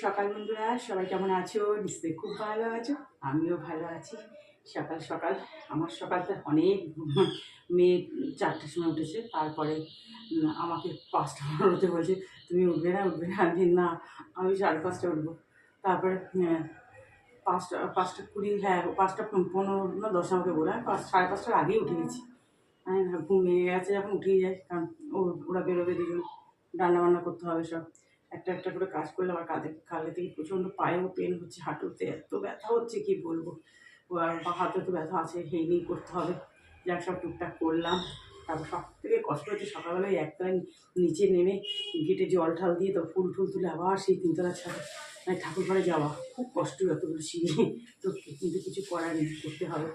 সকাল বন্ধুরা সবাই কেমন আছো? নিশ্চয়ই খুব ভালো আছো আমিও ভালো আছি। সকাল সকাল আমার সকালটা অনেক মেয়ে চারটের সময় উঠেছে তারপরে আমাকে পাঁচটা উঠতে বলছে তুমি উঠবে না উঠবে না? আমি না আমি সাড়ে পাঁচটা উঠবো। তারপরে পাঁচটা পাঁচটা কুড়ি হ্যাঁ পাঁচটা পনেরো না দশ আমাকে বলে আমি পাঁচ সাড়ে পাঁচটার আগেই উঠে গেছি। আমি ভাবলাম, ঘুম গেছে যখন উঠেই যায় কারণ ওরা বেরোবে দুজন রান্না বান্না করতে হবে সব। একটা একটা করে কাজ করলে আমার কাঁধে কালে থেকে প্রচণ্ড পায়েও পেন হচ্ছে, হাঁটুতে এত ব্যথা হচ্ছে, কি বলব? বা হাতে তো ব্যথা আছে সেই নিয়েই করতে হবে। যাক, সব টুকটাক করলাম। তারপর সব থেকে কষ্ট হচ্ছে সকালবেলায় একতলায় নিচে নেমে গেটে জল ঠাল দিয়ে তো ফুল ফুল তুলে আবার সেই তিনতলা ছাড়ে মানে ঠাকুর ঘরে যাওয়া। খুব কষ্ট যতগুলো সিঁড়ি তো কিন্তু কিছু করার নেই, করতে হবে।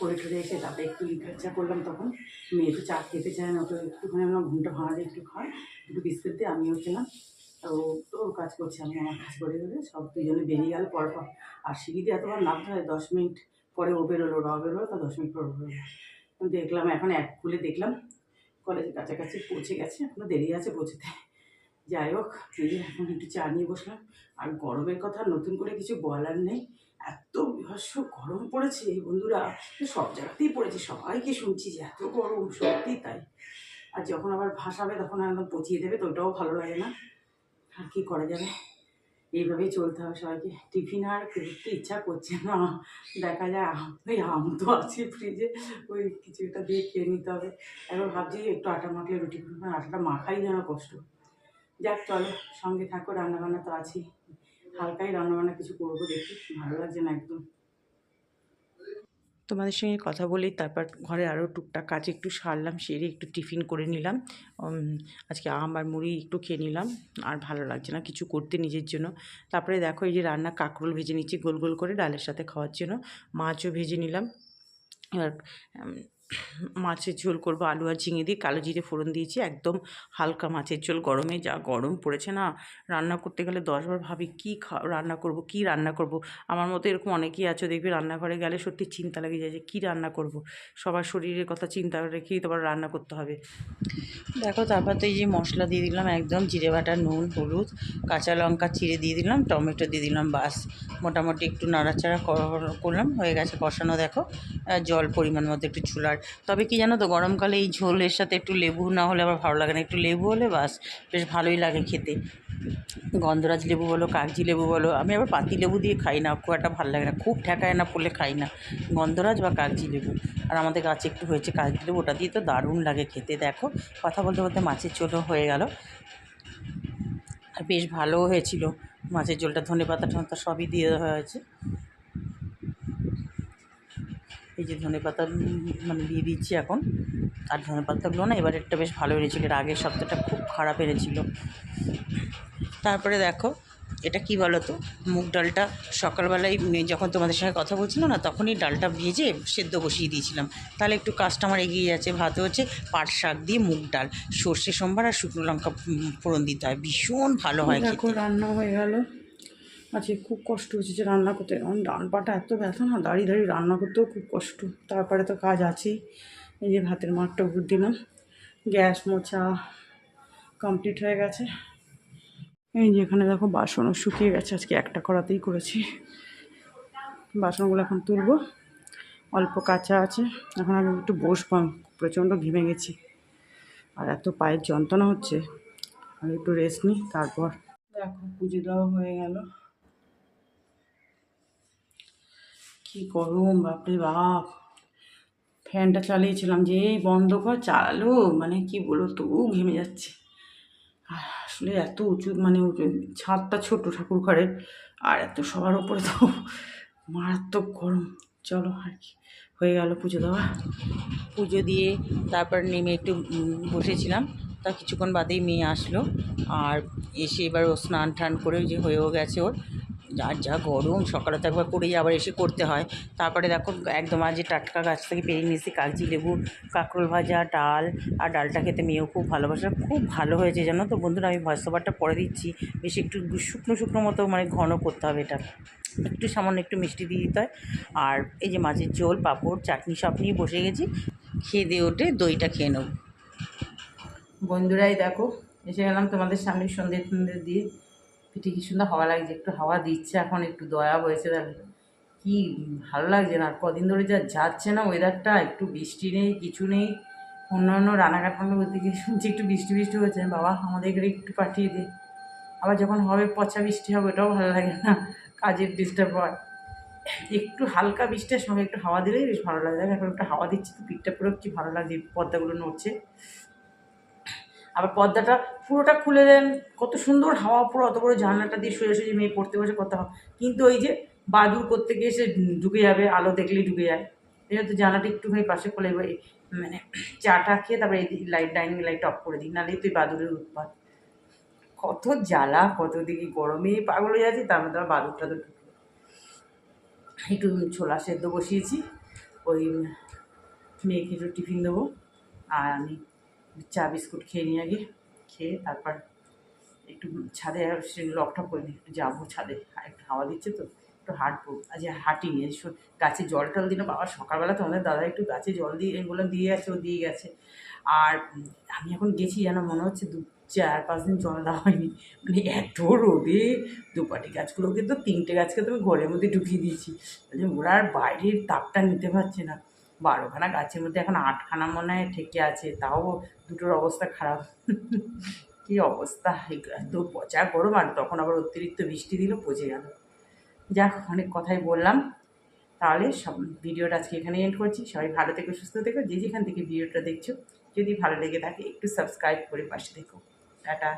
করে ঠরে এসে তাতে একটু লিকার করলাম তখন। মেয়ে তো চা খেতে চায় না, তো একটুখানি আমার ঘুমটা ভাঙা দিয়ে একটু খায় একটু বিস্কুট দিয়ে আমিও খেলাম। তো ওর কাজ করছে, আমি আমার কাজ করে দেবে সব দুজনে বেরিয়ে গেল পর পর আর সিঁড়িতে এতবার নামতে হয়, দশ মিনিট পরে ও বেরোলো ওরা বেরোলো, তা দশ মিনিট পর ও বেরোলো। দেখলাম, এখন এক খুলে দেখলাম কলেজের কাছাকাছি পৌঁছে গেছে, এখনও দেরি আছে পৌঁছতে। যাই হোক এখন একটু চা নিয়ে বসলাম। আর গরমের কথা নতুন করে কিছু বলার নেই। এত বিভৎস গরম পড়েছে বন্ধুরা। সব জায়গাতেই পড়েছে সবাইকে শুনছি যে এত গরম সত্যি তাই। আর যখন আবার ভাসাবে তখন একদম পচিয়ে দেবে তো ওটাও ভালো লাগে না। আর কি করা যাবে? এইভাবেই চলতে হবে সবাইকে। টিফিন আর করতে ইচ্ছা করছে না। দেখা যায় আম ওই আম তো আছে ফ্রিজে ওই কিছু একটা দিয়ে খেয়ে নিতে হবে। এবার ভাবছি একটু আটা মাখলে রুটি করব আটাটা মাখাই যেন কষ্ট। যাক চলো সঙ্গে থাকো রান্নাবান্না তো আছেই। হালকাই রান্নাবান্না কিছু করব দেখি, ভালো লাগছে না একদম। তোমাদের সঙ্গে কথা বলেই তারপর ঘরে আরও টুকটাক কাজ একটু সারলাম, সেরে একটু টিফিন করে নিলাম। আজকে আম আর মুড়ি একটু খেয়ে নিলাম, আর ভালো লাগছে না কিছু করতে নিজের জন্য। তারপরে দেখো এই যে রান্না কাঁকরোল ভেজে নিচ্ছি, গোল গোল করে ডালের সাথে খাওয়ার জন্য। মাছও ভেজে নিলাম। এবার মাছের ঝোল করব, আলু আর ঝিঙে দিয়ে কালো জিরে ফোড়ন দিয়েছি, একদম হালকা মাছের ঝোল, গরমে যা গরম পড়েছে না, রান্না করতে গেলে দশবার ভাবি কী খা, রান্না করব, কী রান্না করব, আমার মতো এরকম অনেকেই আছো, দেখবি রান্নাঘরে গেলে সত্যি চিন্তা লেগে যায় যে কী রান্না করব, সবার শরীরের কথা চিন্তা রেখেই তোমার রান্না করতে হবে। দেখো তারপর তো এই যে মশলা দিয়ে দিলাম, একদম জিরে বাটা, নুন, হলুদ, কাঁচা লঙ্কা চিড়ে দিয়ে দিলাম, টমেটো দিয়ে দিলাম, বাস। মোটামুটি একটু নাড়াচাড়া করলাম, হয়ে গেছে কষানো, দেখো। জল পরিমাণ মতো একটু চুলার তবে কি জানো তো, গরমকালে এই ঝোলের সাথে একটু লেবু না হলে আবার ভালো লাগে না। একটু লেবু হলে বাস, বেশ ভালোই লাগে খেতে। গন্ধরাজ লেবু বলো, কাগজি লেবু বলো, আমি আবার পাতি লেবু দিয়ে খাই না, খুব একটা ভালো লাগে না, খুব ঠেকায় না পড়লে খাই না। গন্ধরাজ বা কাগজি লেবু। আর আমাদের গাছে একটু হয়েছে কাগজি লেবু, ওটা দিয়ে তো দারুণ লাগে খেতে, দেখো। কথা বলতে বলতে মাছের ঝোলও হয়ে গেল। আর বেশ ভালোও হয়েছিল। মাছের ঝোলটা ধনে পাতা সবই দিয়ে দেওয়া হয়েছে। এই যে ধনে পাতা মানে দিয়ে দিচ্ছি এখন। আর ধনে পাতাগুলো না এবার একটা বেশ ভালো এনেছিল এর আগের সপ্তাহটা খুব খারাপ এনেছিল। তারপরে দেখো এটা কি বলো তো মুগ ডালটা সকালবেলায় যখন তোমাদের সঙ্গে কথা বলছিলাম না তখনই ডালটা ভেজে সেদ্ধ বসিয়ে দিয়েছিলাম। তাহলে একটু কাজটা আমার এগিয়ে যাচ্ছে ভাত হচ্ছে পাট শাক দিয়ে মুগ ডাল। সর্ষে সোমবার আর শুকনো লঙ্কা ফোড়ন দিতে হয়। ভীষণ ভালো হয় রান্না হয়ে গেল। আজকে খুব কষ্ট হচ্ছে যে রান্না করতে। কারণ ডান পাটা এত ব্যথা না, দাঁড়িয়ে দাঁড়িয়ে রান্না করতেও খুব কষ্ট। তারপরে তো কাজ আছেই। এই যে ভাতের মাঠটা উপর দিলাম। গ্যাস মোছা কমপ্লিট হয়ে গেছে। এই যে এখানে দেখো বাসনও শুকিয়ে গেছে, আজকে একটা করাতেই করেছি। বাসনগুলো এখন তুলবো। অল্প কাঁচা আছে। এখন আমি একটু বসবাম প্রচণ্ড ঘেমে গেছি। আর এত পায়ের যন্ত্রণা হচ্ছে। আমি একটু রেস্ট নিই, তারপর দেখো, পুজো দেওয়া হয়ে গেল। কি গরম বাপরে বাপ। ফ্যানটা চালিয়েছিলাম যে, এই বন্ধ কর চালালো মানে কি বলো তবু ঘেমে যাচ্ছে। আর আসলে এত উঁচু মানে ছাদটা ছোট ঠাকুর ঘরের, আর এত সবার ওপরে তো মারাত্মক গরম। চলো আর কি, হয়ে গেল পুজো দেওয়া। পুজো দিয়ে তারপর নেমে একটু বসেছিলাম। তা কিছুক্ষণ বাদেই মেয়ে আসলো। আর এসে এবার ও স্নান টান করে যে হয়েও গেছে ওর। আর যা গরম, সকালে তো একবার করেই আবার এসে করতে হয়। তারপরে দেখো, একদম আজ টাটকা গাছ থেকে পেরিয়ে নিয়েছি, কাগজি লেবু, কাঁকরোল ভাজা, ডাল, আর ডালটা খেতে মেয়েও খুব ভালোবাসে। খুব ভালো হয়েছে, জানো তো বন্ধুরা? আমি ভয়েস ওভারটা পরে দিচ্ছি। বেশ একটু শুকনো শুকনো মতো মানে ঘন করতে হবে এটা। একটু সামান্য একটু মিষ্টি দিয়ে দিতে হয়। আর এই যে মাছের ঝোল, পাঁপড়, চাটনি সব নিয়ে বসে গেছি। খেয়ে দিয়ে ওঠে দইটা খেয়ে নেব। বন্ধুরাই দেখো, এসে গেলাম তোমাদের সামনে সন্ধে টন্ধে দিয়ে। পিঠে কি সুন্দর হাওয়া লাগছে, একটু হাওয়া দিচ্ছে এখন, একটু দয়া হয়েছে তাহলে। কি ভালো লাগছে না, আর কদিন ধরে যা যাচ্ছে না ওয়েদারটা একটু বৃষ্টি নেই, কিছু নেই। অন্য অন্য রানাঘাট বলতে গিয়ে শুনছি একটু বৃষ্টি বৃষ্টি হচ্ছে, বাবা আমাদের এখানে একটু পাঠিয়ে দে। আবার যখন হবে পচা বৃষ্টি হবে ওটাও ভালো লাগে না, কাজের ডিস্টার্ব হয় একটু হালকা বৃষ্টির সঙ্গে একটু হাওয়া দিলেই বেশ ভালো লাগে। এখন একটু হাওয়া দিচ্ছে, তো পিঠটা পুরো কি ভালো লাগছে, পর্দাগুলো নড়ছে। আবার পর্দাটা পুরোটা খুলে দেন, কত সুন্দর হাওয়া, পুরো অত বড় জানলাটা দিয়ে সোজা সোজা মেয়ে পড়তে বসে কত কিন্তু ওই যে বাদুর করতে গিয়ে সে ঢুকে যাবে, আলো দেখলেই ঢুকে যায়। এই তো জানলাটা একটুখানি পাশে খুলে মানে চাটা খেয়ে তারপরে এই লাইট ডাইনিং লাইট অফ করে দিই নাহলেই তুই বাদুরের উৎপাত। কত জ্বালা, কত দিকে গরমে পাগল হয়ে যাচ্ছে তার মধ্যে বাদুর টাদুর। একটু ছোলা সেদ্ধ বসিয়েছি, ওই মেয়েকে একটু টিফিন দেবো, আর আমি চা বিস্কুট খেয়ে নিয়ে আগে। খেয়ে তারপর একটু ছাদে লক টক করে একটু যাব ছাদে। একটু হাওয়া দিচ্ছে তো, একটু হাঁটবো। আজ শো- গাছে জল টল দিল। বাবা, সকালবেলা তো আমাদের দাদা একটু গাছে জল দিয়ে বললাম দিয়ে গেছে, ও দিয়ে গেছে। আর আমি এখন গেছি যেন মনে হচ্ছে দু, চার, পাঁচ দিন জল দেওয়া হয়নি। মানে এত রোদে দুপাটি গাছগুলোকে তো তিনটে গাছকে তো আমি ঘরের মধ্যে ঢুকিয়ে দিয়েছি। ওরা আর বাইরের তাপটা নিতে পারছে না। বারোখানা গাছের মধ্যে এখন আটখানা মনে হয় ঠেকে আছে, তাও দুটোর অবস্থা খারাপ। কী অবস্থা তো পচা গরম আর তখন আবার অতিরিক্ত বৃষ্টি দিল, পচে গেল। যাক, অনেক কথাই বললাম। তাহলে সব ভিডিওটা আজকে এখানে এন্ড করছি। সবাই ভালো থেকো, সুস্থ থেকো, যে যেখান থেকে ভিডিওটা দেখছ। যদি ভালো লেগে থাকে, একটু সাবস্ক্রাইব করে পাশে দেখো টাটা।